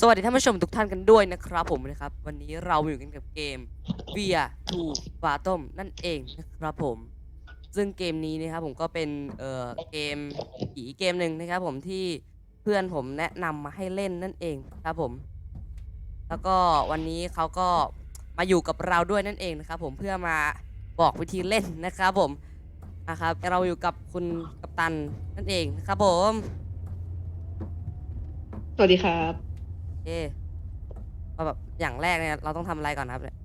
สวัสดีท่านผู้ชมทุกท่านกันด้วยนะครับผมนะครับ วันนี้เราอยู่กันกับเกม Via to Bottom นั่นเองนะครับผม ซึ่งเกมนี้นะครับผมก็เป็นเอ่อเกมผีเกมหนึ่งนะครับผมที่เพื่อนผมแนะนำมาให้เล่นนั่นเองครับผม แล้วก็วันนี้เขาก็มาอยู่กับเราด้วยนั่นเองนะครับผมเพื่อมาบอกวิธีเล่นนะครับผมนะครับเราอยู่กับคุณกัปตันนั่นเองนะครับผม สวัสดีครับ เอ๊ว่าแบบอย่างแรกเนี่ยเราต้องทำอะไรก่อนครับเนี่ย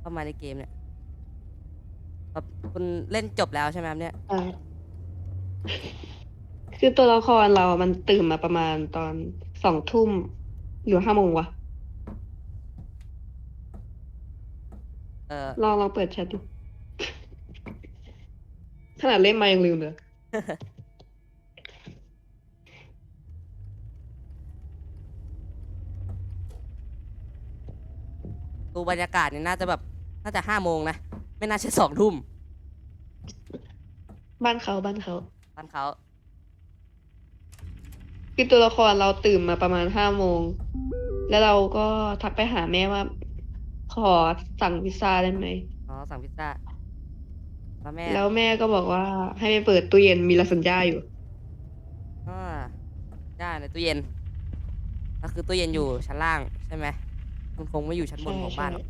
เข้ามาในเกมเนี่ยแบบคุณเล่นจบแล้วใช่ไหมครับเนี่ยอ่าคือตัวละครเรามันตื่นมาประมาณตอนสองทุ่มหรือห้าโมงวะ เออลองลองเปิดแชทดู ขนาดเล่นมายังลืมเลย ดูบรรยากาศเนี่ยน่าจะแบบน่าจะห้าโมงนะ ไม่น่าใช่สองทุ่มบ้านเขาบ้านเขาตอนเขาคือตัวละครเราตื่นมาประมาณห้าโมง แล้วเราก็ทักไปหาแม่ว่า ขอสั่งพิซซ่าได้ไหม อ๋อสั่งพิซซ่าแล้วแม่แล้วแม่ก็บอกว่าให้ไปเปิดตู้เย็นมีลาซานญ่าอยู่ อ่าได้ในตู้เย็นก็คือตู้เย็นอยู่ชั้นล่างใช่ไหม มันคงไม่อยู่ชั้นบนของบ้านหรอก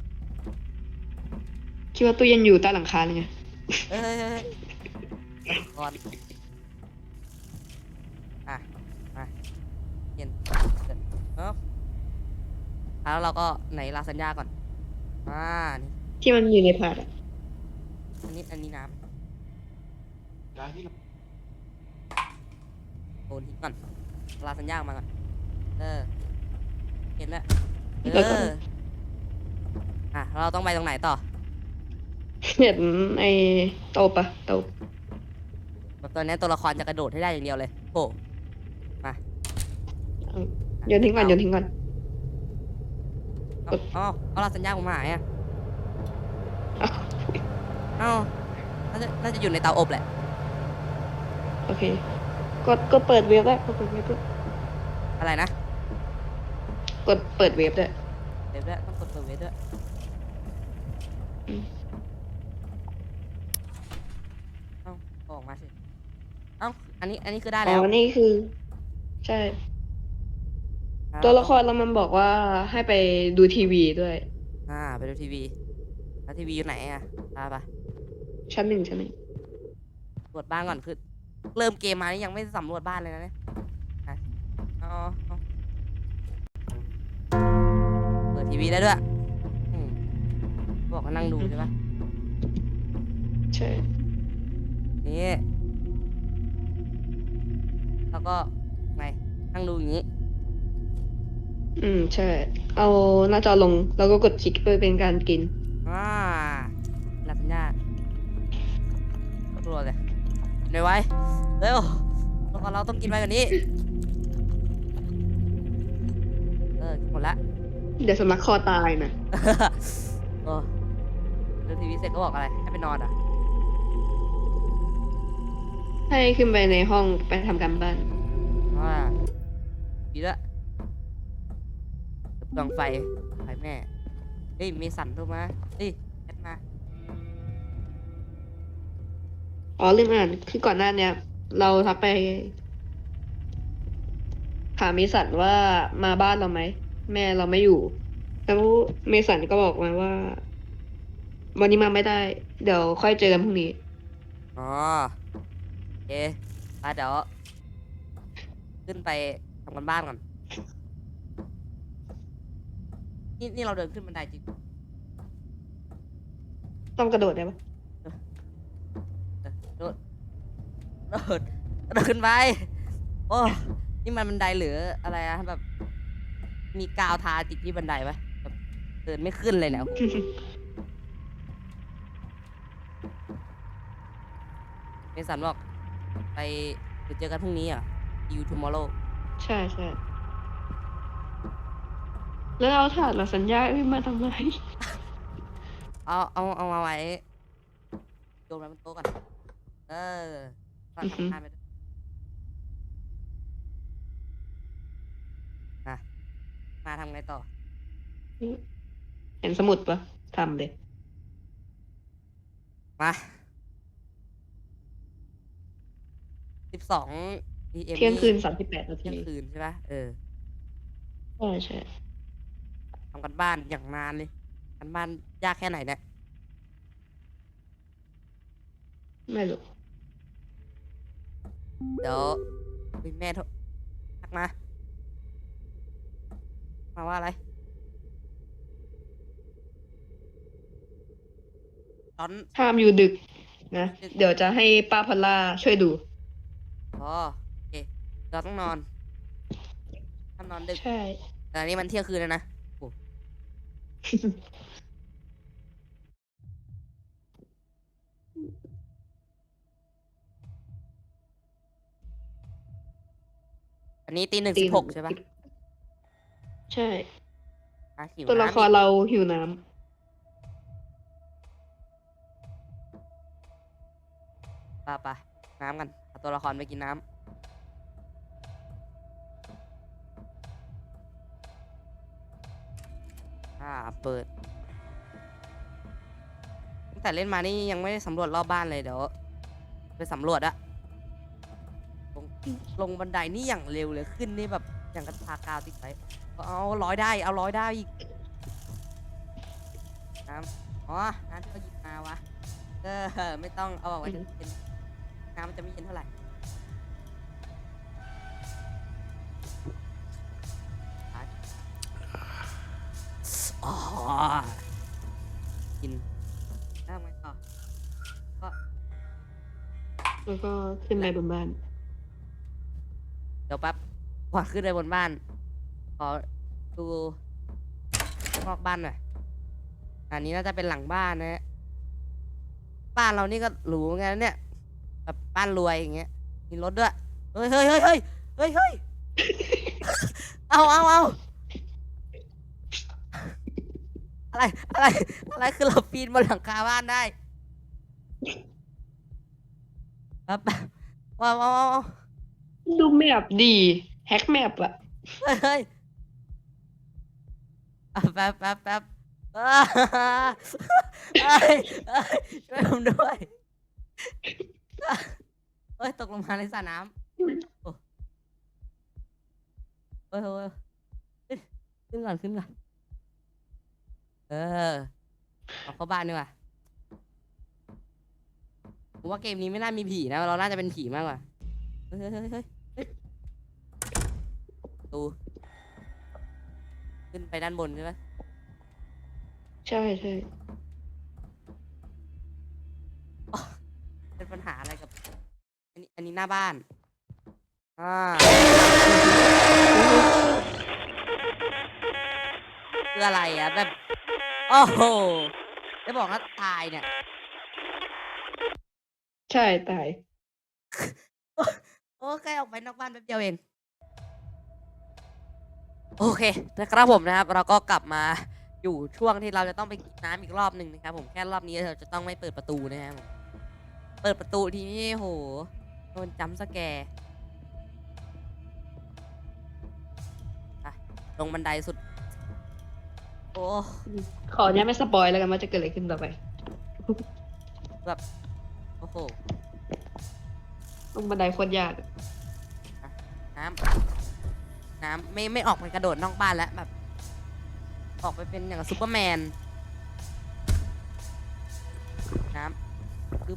คิดว่าตู้เย็นอยู่ใต้หลังคาเลยไงเอ้ยเอ้ยเอ้ยก่อนอะมาเย็นเสร็จเอ้าแล้วเราก็ไหนลาสัญญาก่อนอ่านี่ที่มันอยู่ในถาดอะอันนี้อันนี้น้ำโอนทิ้งก่อนลาสัญญาออกมาก่อนเออเห็นแล้ว เอออะเราต้องไปตรงไหนต่อเห็นไอ้โตปะโตปแบบตอนนี้ตัวละครจะกระโดดให้ได้อย่างเดียวเลยโอ้มาโยนทิ้งก่อนโยนทิ้งก่อนเอาเอาเอาลาสัญญาผมหายอะอ้าวเอ้าน่าจะน่าจะอยู่ในเตาอบแหละ โอเคกดกดเปิดเว็บได้กดเปิดเว็บด้วยอะไรนะ กดเปิดเว็บด้วยเดี๋ยวด้วยต้องกดเปิดเวทด้วยอืมเอ้าเอาออกมาสิเอ้าอันนี้ อันนี้คือได้อ๋แล้วอนี่คือ ใช่อ่าตัวละครเรามันบอกว่าให้ไปดูทีวีด้วย อ่า ไปดูทีวีแล้วทีวีอยู่ไหนอะตาปะชั้นหนึ่งชั้นหนึ่งตรวจบ้านก่อนคือ เริ่มเกมมานี่ยังไม่สำรวจบ้านเลยนะเนี่ยอะเอาเอ ทีวีได้ด้วยอืมบอกว่านั่งดูใช่ปะใช่นี่แล้วก็ไงนั่งดูอย่างนี้ อืมใช่ เอาหน้าจอลงแล้วก็กดคลิกเพื่อเป็นการกิน อ่าลาสัญญาตัวเลยเดี๋ยวไว้ เร็วแล้วก็เราต้องกินไปกว่านี้ เดี๋ยวสำลักคอตายนะเออดูทีวีเสร็จก็บอกอะไร ให้ไปนอนอะ ให้ขึ้นไปในห้องไปทำการบ้าน ว่าดีละดวงไฟไฟแม่ เฮ้ยเมสันโทรมาเฮ้ยแชทมา อ๋อลืมอ่านคือก่อนหน้าเนี้ย เราทักไปถามเมสันว่ามาบ้านเราไหม แม่เราไม่อยู่ แล้วเมสันก็บอกมาว่า วันนี้มาไม่ได้ เดี๋ยวค่อยเจอกันพรุ่งนี้ อ๋อโอเคไปเดี๋ยว ขึ้นไปทำกันบ้านก่อน นี่นี่เราเดินขึ้นบันไดจริงต้องกระโดดได้ปะโดดโดดโดดขึ้นไป โอ้ นี่มันบันไดหรืออะไรอะแบบ มีกาวทาติดที่บันไดปะแบบเดินไม่ขึ้นเลยเนี่ยโอ้โหเมสันบอกไปเดี๋ยวเจอกันพรุ่งนี้อะ you tomorrow ใช่ใช่แล้วเราถาดเราสัญญาไม่มาทำไมเอาเอาเอามาไว้โยนไว้บนโต๊ะก่อน เออตอนอือฮึทำงานไปด้วย อะเห็นสมุดปะทำเลยมาสิบสอง PM เที่ยงคืนสามสิบแปดนาเที่ทียงคืนใช่ปะเออใช่ใช่ทำกันบ้านอย่างนานเลยกันบ้านยากแค่ไหนเนี่ย ไม่รู้ เดี๋ยวคุยแม่โทรทักมา มาว่าอะไรตอนห้ามอยู่ดึกนะ เดี๋ยวจะให้ป้าพอลล่าช่วยดู อ๋อโอเคเราต้องนอนห้ามนอนดึก ใช่ แต่อันนี้มันเที่ยงคืนแล้วนะโอ้อันนี้ตีหนึ่งสิบหกใช่ปะ ใช่ อะหิวตัวละน้ำครอีกเราหิวน้ปะปะน้ำกันเอาตัวละครไปกินน้ำอ่าเปิดตั้งแต่เล่นมานี่ยังไม่ได้สำรวจรอบบ้านเลยเดี๋ยวไปสำรวจอะลงลงบันไดนี่อย่างเร็วเลยขึ้นนี่แบบ อย่างกระทากาวติดไปเอาร้อยได้เอาร้อยได้อีกน้ำอ๋อน้ำที่เราหยิบมาวะเออไม่ต้องเอาออกไว้ถึงเป็นน้ำมันจะไม่เย็นเท่าไหร่อะอ๋อกินน้ำไงต่อำแล้วก็ขึ้นไปบนบ้าน เดี๋ยวแป๊บ ก่อขึ้นไปบนบ้าน ขอดูนอกบ้านหน่อย อันนี้น่าจะเป็นหลังบ้านนะฮะ บ้านเรานี่ก็หรูไงเนี่ย แบบบ้านรวยอย่างเงี้ย มีรถด้วย เฮ้ยเฮ้ยเฮ้ยเฮ้ยเฮ้ยเฮ้ยเอาเอาเอาอะไร อะไร อะไร คือเราปีนบนหลังคาบ้านได้แป๊บว้าวว้าวว้าวดูแมปดี แฮกแมปอะเฮ้ยอะแป๊บแป๊บแป๊บอ้าเอ้ยเอ้ยช่วยผมด้วยเฮ้ย ตกลงมาในสระน้ำโอ้เฮ้ยเฮ้ยเฮ้ยขึ้นก่อน ขึ้นก่อน เออเอาเข้าบ้านดีกว่าผมว่าเกมนี้ไม่น่ามีผีนะ เราน่าจะเป็นผีมากกว่า เฮ้ยเฮ้ยเฮ้ยเฮ้ย ตูขึ้นไปด้านบนใช่ไหมใช่ใช่เป็นปัญหาอะไรกับ อันนี้อันนี้หน้าบ้าน อ่าคืออะไรอะแบบ โอ้โหจะบอกว่าตายเนี่ย ใช่ตาย โอเคออกไปนอกบ้านแป๊บเดียวเอง โอเคนะครับผมนะครับ เราก็กลับมาอยู่ช่วงที่เราจะต้องไปกินน้ำอีกรอบหนึ่งนะครับ ผมแค่รอบนี้เราจะต้องไม่เปิดประตูนะครับผมเปิดประตูทีนี้โหโดนจัมป์สแกร์อะลงบันไดสุด โอ้ขออนุญาตไม่สปอยแล้วกันว่าจะเกิดอะไรขึ้นต่อไปโอ้โหลงบันไดโคตรยากอะน้ำ น้ำไม่ไม่ออกไปกระโดดนอกบ้านแล้วแบบ ออกไปเป็นอย่างกับซูเปอร์แมน น้ำคือ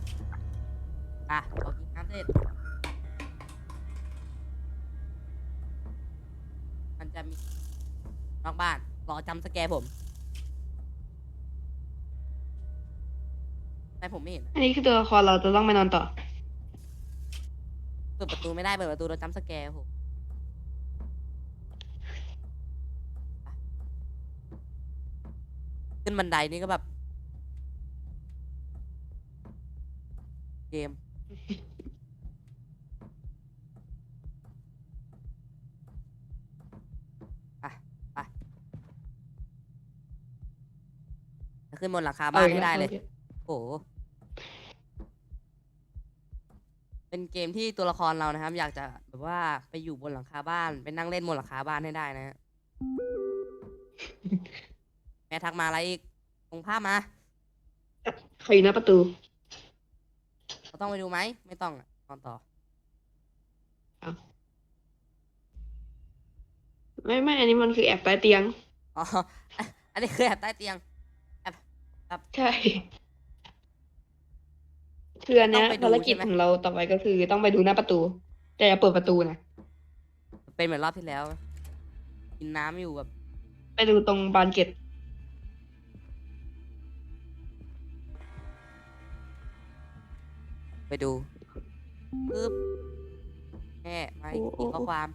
อะขอกินน้ำเสร็จมันจะมีนอกบ้านรอจำสแกร์ผมแต่ผมไม่เห็นนะอันนี้คือตัวละครเราจะต้องไปนอนต่อ เปิดประตูไม่ได้เปิดประตูโดนจำสแกร์ผมอะขึ้ นบันไดนี่ก็แบบ เกม ไปไปจะขึ้นบนหลังคาบ้านให้ได้เลย โอ้โห เป็นเกมที่ตัวละครเรานะครับ อยากจะแบบว่าไปอยู่บนหลังคาบ้าน ไปนั่งเล่นบนหลังคาบ้านให้ได้นะฮะ ม่ทักมาอะไรอีกส่งภาพมา ใครอยู่หน้าประตู เราต้องไปดูไหม ไม่ต้องอะนอนต่อ ไม่ไม่อันนี้มันคือแอบใต้เตียง อ๋อ อันนี้คือแอบใต้เตียง ใช่ คืออันเนี้ยต้องไปดูภารกิจใช่ไหม ของเราต่อไปก็คือต้องไปดูหน้าประตู แต่อย่าเปิดประตูนะ เป็นเหมือนรอบที่แล้ว กินน้ำอยู่แบบ ไปดูตรงบานเกต ไปดูปึ๊บแม่มาอีกอีกข้อความ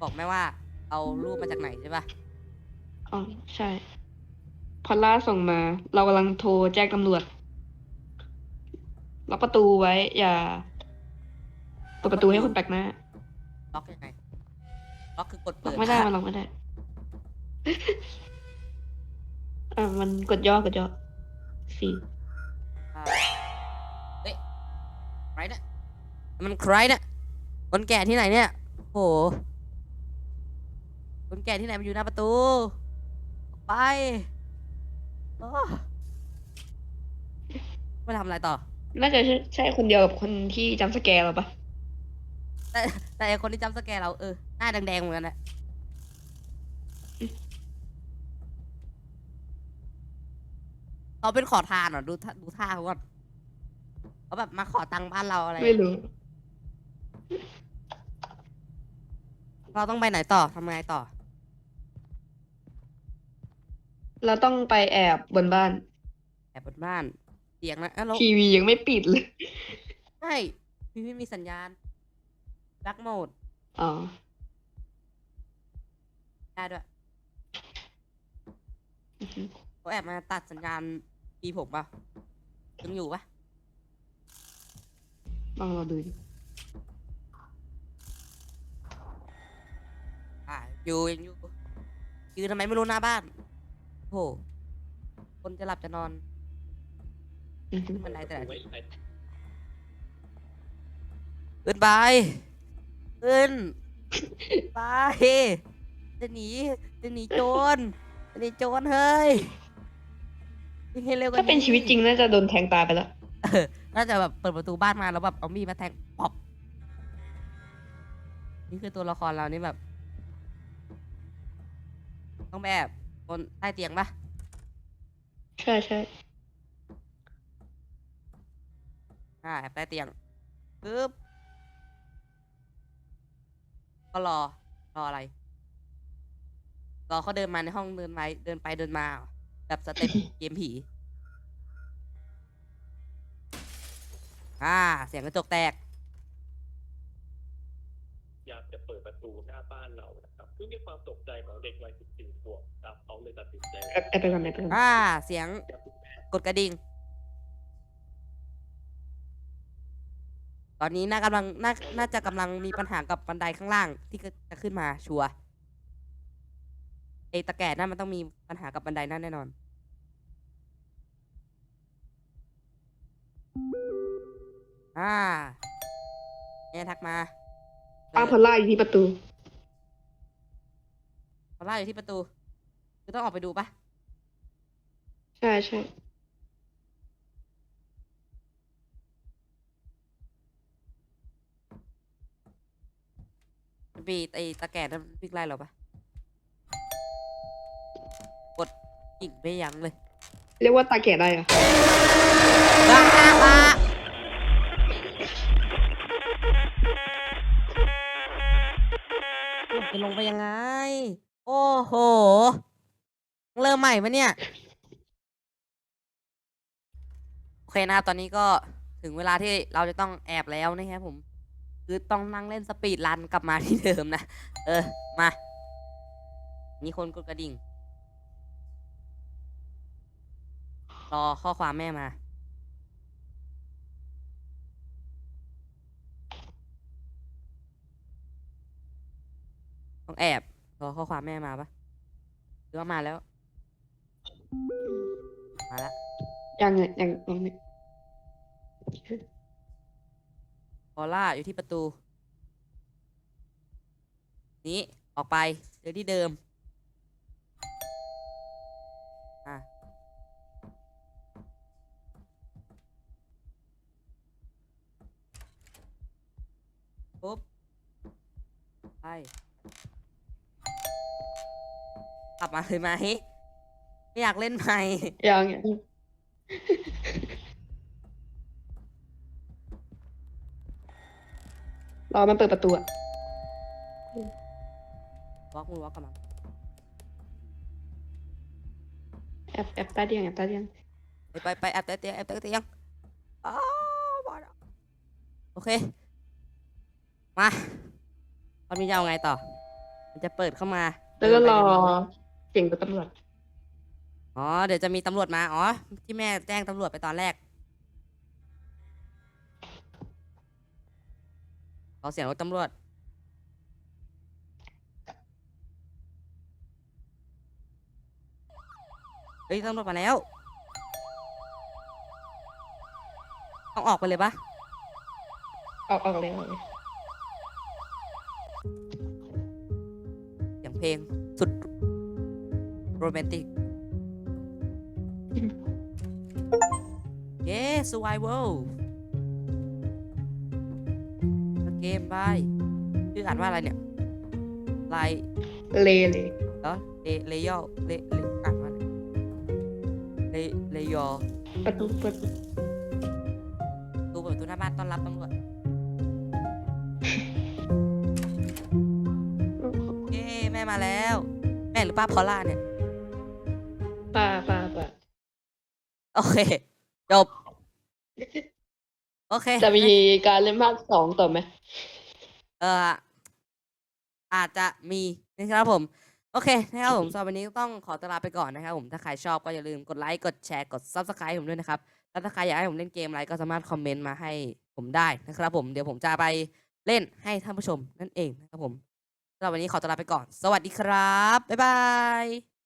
บอกแม่ว่า เอารูปมาจากไหนใช่ปะอ๋อใช่ พอลล่าส่งมา เรากำลังโทรแจ้งตำรวจล็อกประตูไว้ อย่าเปิดประตูให้คนแปลกหน้าล็อกยังไงล็อกคือกดล็เปิอกดไม่ได้มันล็อกไม่ได้ อ่ามันกดย่อกดย่อ สี่อ่าเฮ้ยใครเนี่ยมันใครเนี่ยคนแก่ที่ไหนเนี่ยโหคนแก่ที่ไหนมันอยู่หน้าประตูออกไปโอ้ไม่ทำอะไรต่อ น่าจะใช่ใช่คนเดียวกับคนที่จำสแกร์เราปะแต่แต่ไอ้คนที่จำสแกนเราเออหน้าแดงๆเหมือนกันนะ เขาเป็นขอทานเหรอดูท่าดูท่าเขาก่อนเขาแบบมาขอตังค์บ้านเราอะไร ไม่รู้ เราต้องไปไหนต่อทำไงต่อ เราต้องไปแอบบนบ้านแอบบนบ้านเสียงนะเอ้าเราทีวียังไม่ปิดเลยใช่พี่ไม่มีสัญญาณดักโหมดอ๋อ ได้ด้วยอือฮึเขาแอบมาตัดสัญญาณ ปีผมป่ะยังอยู่ปะลองเราดูดิอ่าอยู่ยังอยู่ยืนทำไมไม่รู้หน้าบ้านโหคนจะหลับจะนอนอือฮึขึ้นบันไดแต่ละทีขึ้นไปขึ้นไปจะหนีจะหนีโจรจะหนีโจรเฮ้ย วิ่งให้เร็วกว่าถ้าเป็นชีวิตจริงน่าจะโดนแทงตายไปแล้วเออน่าจะแบบเปิดประตูบ้านมาแล้วแบบเอามีดมาแทงปอบนี่คือตัวละครเรานี่แบบ ต้องแบบบนใต้เตียงปะใช่ใช่อ่าแอบใต้เตียงปึ๊บก็รอรออะไร รอเขาเดินมาในห้องเดินไปเดินไปเดินมาเหรอ แบบสเต็ปเกมผีอ่า เสียงกระจกแตกอยากจะเปิดประตูหน้าบ้านเรานะครับด้วยความตกใจของเด็กวัย14ขวบครับเขาเลยตัดสินใจแอบแอบไปก่อนแอบไปก่อนอ่า เสียงกดกระดิ่ง ตอนนี้น่ากำลังน่าน่าจะกำลังมีปัญหากับบันไดข้างล่างที่จะขึ้นมาชัวร์ไอตะแก่นั่นมันต้องมีปัญหากับบันไดนั่นแน่นอน อ่าเนี่ยทักมาป้าพอลล่าอยู่ที่ประตูพอล่าอยู่ที่ประตู คือต้องออกไปดูปะใช่ใช่มันมีไอตะแก่นั่นวิ่งไล่เราปะก ดกิ่งไม่ยั้งเลยเรียกว่าตาแก่ได้เหรออ้าอ้าจะลงไปยังไง โอ้โห เริ่มใหม่ปะเนี่ย โอเคนะครับตอนนี้ก็ถึงเวลาที่เราจะต้องแอบแล้วนะครับผม คือต้องนั่งเล่นสปีดรันกลับมาที่เดิมนะ เออ มามีคนกดกระดิ่ง รอข้อความแม่มา ต้องแอบ รอข้อความแม่มาปะหรือว่ามาแล้ว มาแล้วยังไงยังยังไม่พอล่าอยู่ที่ประตู นี้ออกไปเจอที่เดิม ปุ๊บ ไป กลับมาเลยไหม ไม่อยากเล่นไหม ยังยังรอมันเปิดประตูอะวอล์กมือวอล์กกลับมาแอบแอบใต้เตียงแอบใต้เตียงไปไปไปแอบใต้เตียงแอบใต้เตียงอ้าวมาแล้วโอเค มาตอนนี้จะเอาไงต่อ มันจะเปิดเข้ามาแล้วก็รอเดินไปเดินมาเสียงรถตำรวจอ๋อ เดี๋ยวจะมีตำรวจมา อ๋อ ที่แม่แจ้งตำรวจไปตอนแรกขอเสียงรถตำรวจ เฮ้ยตำรวจมาแล้ว ต้องออกไปเลยปะ ออกออกเลยออกเลย เสียงเพลงสุดโรแมนติก เย้ survival เกมบายชื่ออ่านว่าอะไรเนี่ยไลเลเลยแล้วเลเลยอเลเลอ่านว่าอะไรเลเลยอประตูเปิดดูเแม่มาแล้ว แม่หรือป้าพอลล่าเนี่ยป่าป่าป่าโอเค จบ โอเค จะมีการเล่นภาคสองต่อไหมเอ่ออาจจะมีนะครับผม โอเคนะครับผมสำหรับวันนี้ต้องขอตัวลาไปก่อนนะครับผมถ้าใครชอบก็อย่าลืมกดไลค์กดแชร์กด subscribe ผมด้วยนะครับแล้วถ้าใครอยากให้ผมเล่นเกมอะไรก็สามารถคอมเมนต์มาให้ผมได้นะครับผมเดี๋ยวผมจะไปเล่นให้ท่านผู้ชมนั่นเองนะครับผม สำหรับวันนี้ขอตัวลาไปก่อน สวัสดีครับ บ๊ายบาย